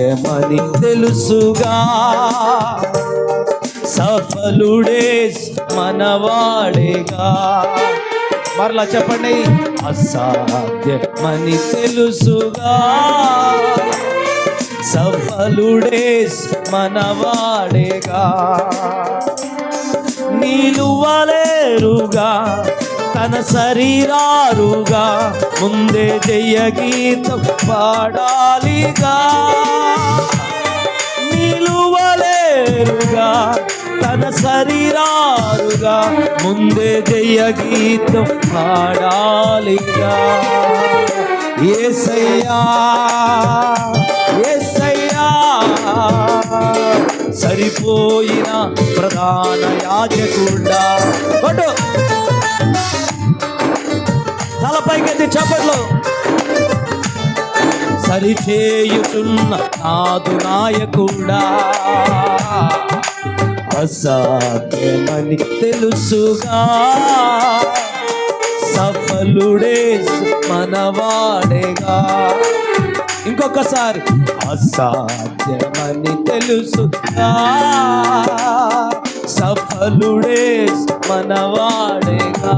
అసాధ్యమని తెలుసుగా. సఫలుడే మనవాడేగా. మరలా చెప్పండి. అసాధ్యమని తెలుసుగా. సఫలుడే మనవాడేగా. నిలువలేరుగా తన శరీరారుగా ముందే జయ గీతం పాడాలిగా. నిలువలేరుగా తన శరీరారుగా ముందే జయ గీతం పాడాలిగా. ఏసయ్యా ఏసయ్యా. సరిపోయిన ప్రధాన యాజకుడా. కొట్టు. తలపైకెత్తి చప్పట్లు. సరిచేయుచున్న నాదు నాయకుడా. అసాధ్యమని తెలుసుగా. సఫలుడే మనవాడేగా. ఇంకొకసారి. అసాధ్యమని తెలుసు సఫలుడే మనవాడేగా.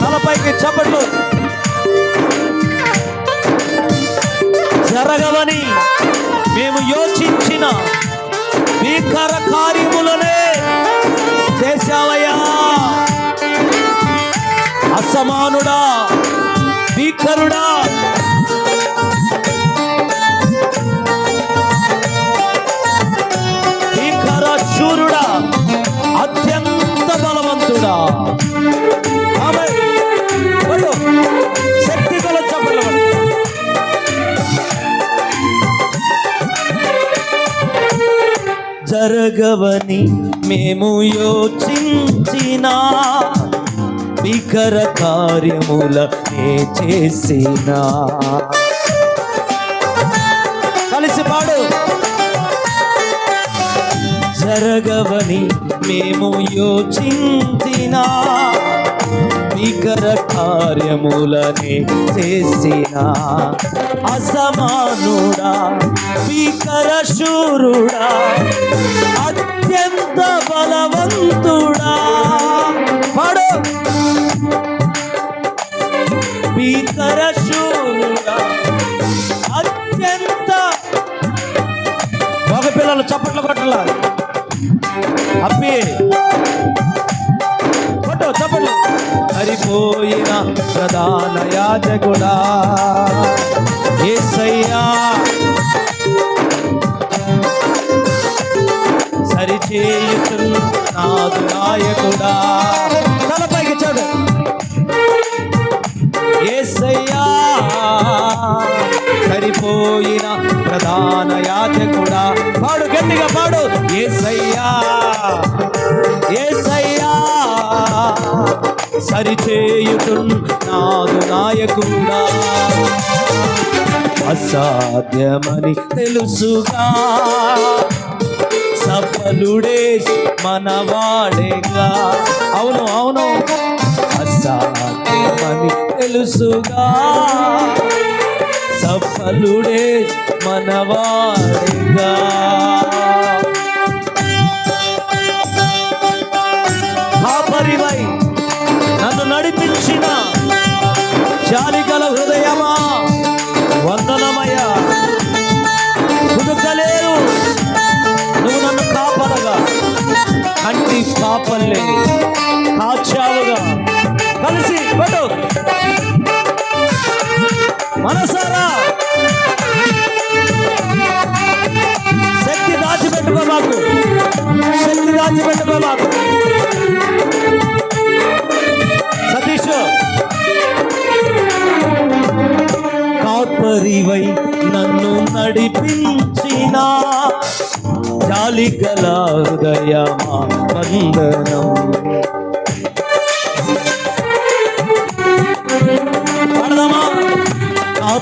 తలపైకి చప్పట్లు. జరగవని మేము యోచించిన భీకర కార్యములనే చేశావయ్యా. అసమానుడా భీకరుడా. భీకర శూరుడా అత్యంత బలవంతుడా. శక్తి గల చప్పట్లు జరగవని మేము యోచించిన భీకర కార్యముల ఏ చేసిన. కలిసి పాడు. జరగవని మేము యోచించిన. భీకర కార్యములనే చేసిన. అసమానుడా భీకర శూరుడా అత్యంత బలవంతుడా. పాడు. భీకర అత్యంత మగ పిల్లలు చప్పట్లు కొట్టాల అప్పి. కొట్టు చప్పట్లు. సరిపోయిన ప్రధాన యాజకుడా. ఏసయ్యా. సరిచేయుతున్న నాదు నాయకుడా. సరిచేయుచున్నాదు నాయకుడా. అసాధ్యమని తెలుసుగా. సఫలుడే మనవాడేగా. అవును అవును. అసాధ్యమని తెలుసుగా. సఫలుడే మనవాడేగా. కంటి కాచావుగా కలిసి పట్టు. మనసారా? శక్తి దాచిపెట్టుకో మాకు శక్తి దాచిపెట్టుకో మాకు సతీష్. కాపరివై నన్ను నడిపించినా జాలి జాలిగల హృదయమా వందనం.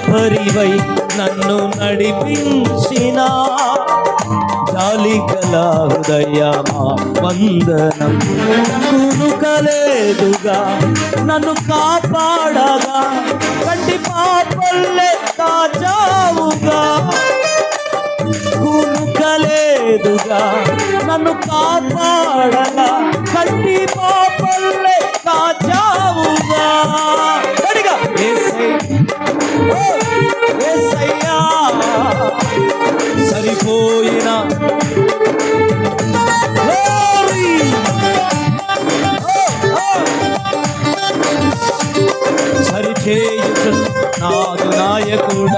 పరివై నన్ను నడిపించిన జాలి జాలిగల హృదయమా వందనం. కునుకలేదుగా నన్ను కాపాడగా కంటి కలేదుగా నన్ను కాపాడగా కట్టి పాపల్లే కాచావుగా. సరిపోయిన సరిచేయు నాదు నాయకుడు.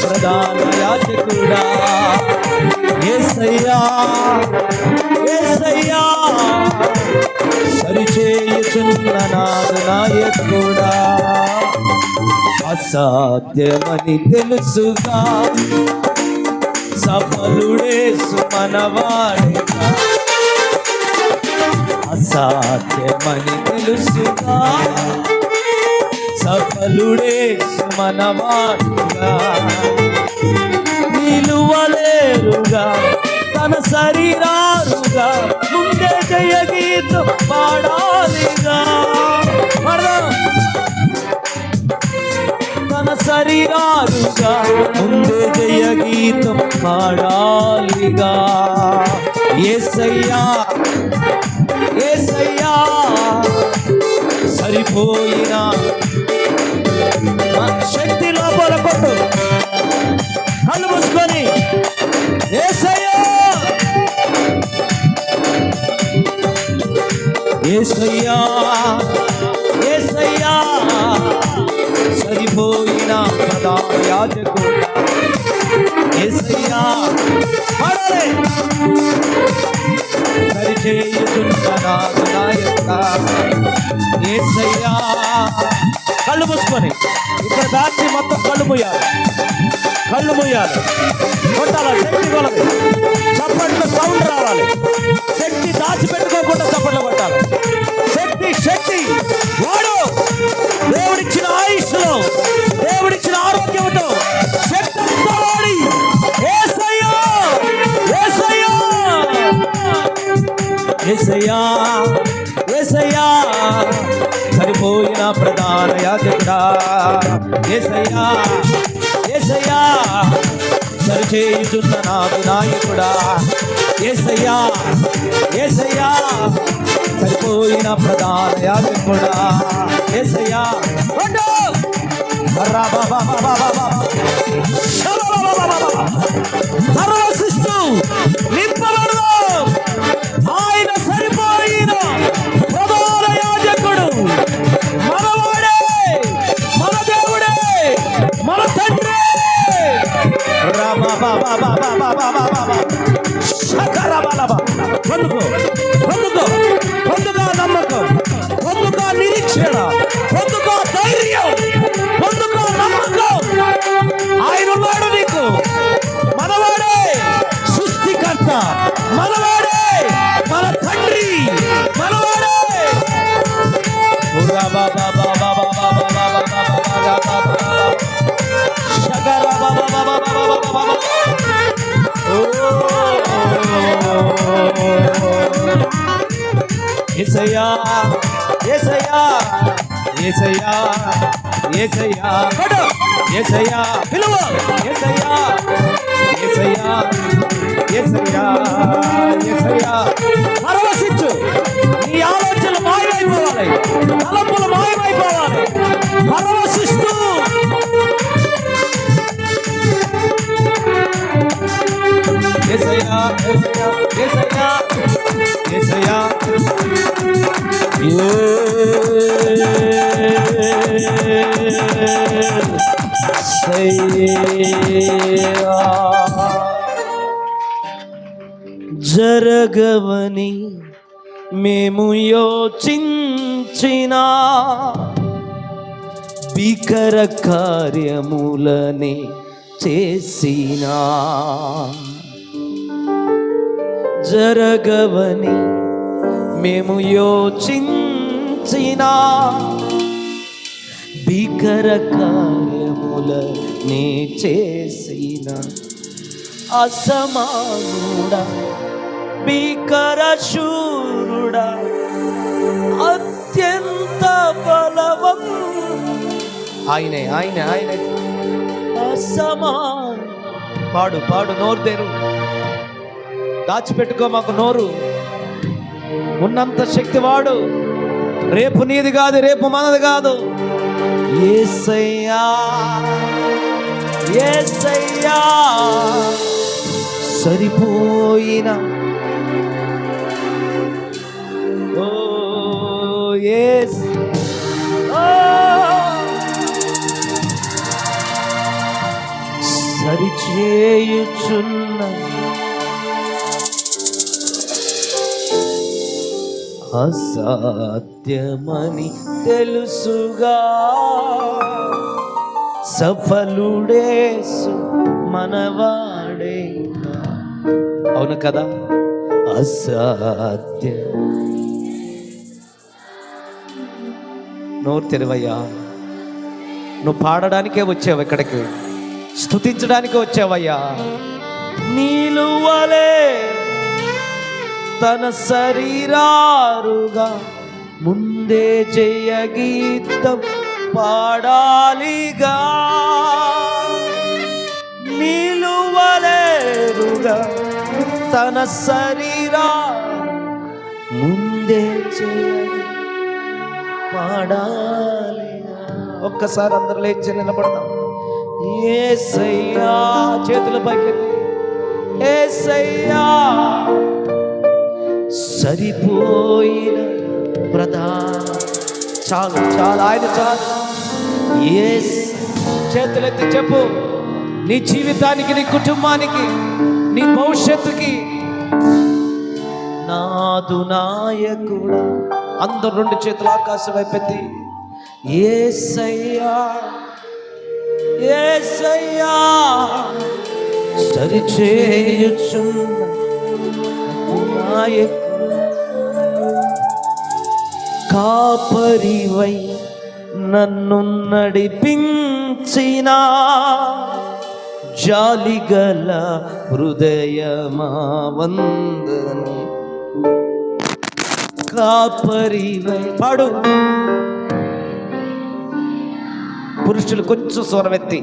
ప్రధాన యాజకుడా. ఏసయ్యా ఏసయ్యా సరిచేయుచున్న నాదు నాయకుడా. అసాధ్యమని తెలుసుగా సఫలుడే సుమనవాడిగా అసాధ్యమని తెలుసుగా. సఫలుడే సుమనవాడిగా నిలువలేరుగా తన శరీరారుగా ముందే జయ గీతం పాడాలిగా. పాడదాం. తన శరీరాలుగా ముందే జయ గీతం పాడాలిగా. ఏసయ్యా ఏసయ్యా సరిపోయిన ఆ శక్తి లోపల కొట్టు. కళ్ళు మూసుకొని. ఏసయ్యా! ఏసయ్యా! ఏసయ్యా! సరిపోయిన ప్రధాన యాజకుడు. ఏసయ్యా! సరిచేయుచున్న నాయక ఏసయ్యా! కళ్ళు మూసుకొని. ఇక్కడ దాచి మొత్తం కళ్ళు మూయాలి. కళ్ళు మూయాలి. కొట్టాలి? శక్తి కొలది. సరిచేయుచున్న నాకు నాయకుడా. యేసయ్యా యేసయ్యా సరిపోయిన ప్రధాన యాజకుడా. యేసయ్యా కొట్టు! বাবা বাবা বাবা বাবা সাকারা বালাবা ಹೊಂದ್ಕೋ ಹೊಂದ್ಕೋ ಹೊಂದ್ಕೋ ನಮ್ಮಕ ಹೊಂದ್ಕೋ ನಿರೀಕ್ಷೆಣ ಹೊಂದ್ಕೋ ಧೈರ್ಯ ಹೊಂದ್ಕೋ ನಮ್ಮಕ ఆయన ఉన్నాడు నీకు మనవాడే సృష్టికర్త మనవాడే మన తండ్రి మనవాడే బాబా ఏసయ్యా ఏసయ్యా ఏసయ్యా ఏసయ్యా కొడు ఏసయ్యా పిలువ ఏసయ్యా ఏసయ్యా ఏసయ్యా ఏసయ్యా జరగవని మేము యోచించిన భీకర కార్యములని చేసినా. జరగవని మేము యోచించిన భీకర కార్యములని చేసిన. అసమానుడా భీకర శూరుడా అత్యంత బలవం. ఆయనే ఆయనే ఆయనే. అసమాన్. పాడు పాడు నోరు తెరు. దాచిపెట్టుకో మాకు నోరు. ఉన్నంత శక్తి వాడు రేపు నీది కాదు రేపు మనది కాదు. ఏసయ్యా ఏసయ్యా. సరిపోయిన. ఓ ఏస్ సరిచేయుచున్న. అసాధ్యమని తెలుసుగా. సఫలుడేసు మనవాడే. అవును కదా? అసాధ్య. నోరు తెరవయ్యా. నువ్వు పాడడానికే వచ్చావు ఇక్కడికి. స్తుతించడానికే వచ్చావయ్యా. నీలువలే తన శరీరారుగా ముందే జయ గీతం పాడాలిగా. మిలువలేరుగా తన శరీరా ముందే జయ పాడాలి. ఒక్కసారి అందరు లేచి నిలబడదాం. ఏసయ్యా చేతుల పైకి ఏసయ్యా సరిపోయిన ప్రధాన. చాలు చాలు ఆయన చాలు. ఏ చేతులెత్తి చెప్పు. నీ జీవితానికి నీ కుటుంబానికి నీ భవిష్యత్తుకి. నాదు నాయకుడా అందరు రెండు చేతులు ఆకాశం వైపెత్తి ఏసయ్యా ఏసయ్యా సరిచేయుచున్న నాయకుడా కాపరివై నన్ను నడిపించినా. జాలిగల హృదయమా వందను కాపరివై పాడు. పురుషులు కొంచెం స్వరమెత్తి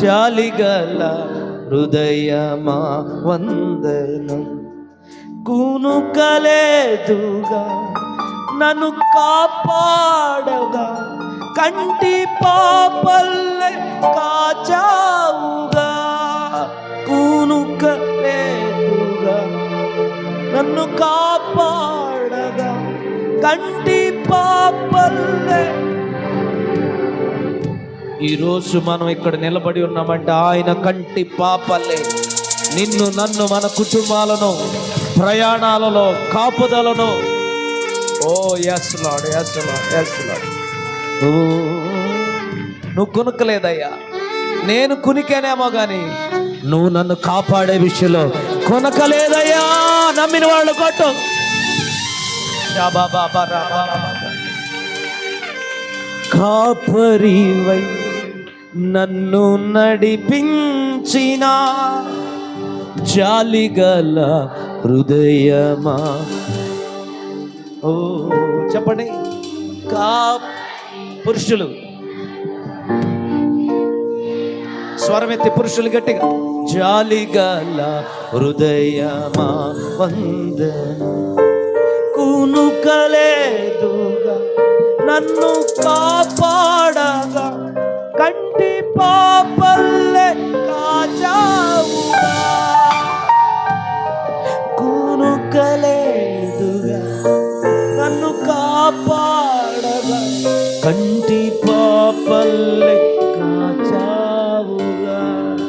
జాలిగల హృదయమా వందనం కునుకలేదుగా నన్ను కాపాడగా. కంటి పాపల్లె కాచావుగా. కునుకలేదుగా నన్ను కాపాడగా కంటి పాపల్లే. ఈరోజు మనం ఇక్కడ నిలబడి ఉన్నామంటే ఆయన కంటి పాపలే నిన్ను నన్ను మన కుటుంబాలను ప్రయాణాలలో కాపుదలను. ఓ ఎస్ లాడ్ ఎస్ లాడ్ ఎస్ లాడ్ నువ్వు కొనుక్కలేదయ్యా నేను కునికేనేమో కానీ నువ్వు నన్ను కాపాడే విషయంలో కొనకలేదయ్యా. నమ్మిన వాళ్ళు కొట్టు. కాపరివై నన్ను నడిపించిన జాలిగల హృదయమా? ఓ చెప్పండి. కా పురుషులు. స్వరమెత్తి పురుషులు గట్టిగా. జాలిగల హృదయమా వందన. కునుకలేదుగా నన్ను కాపా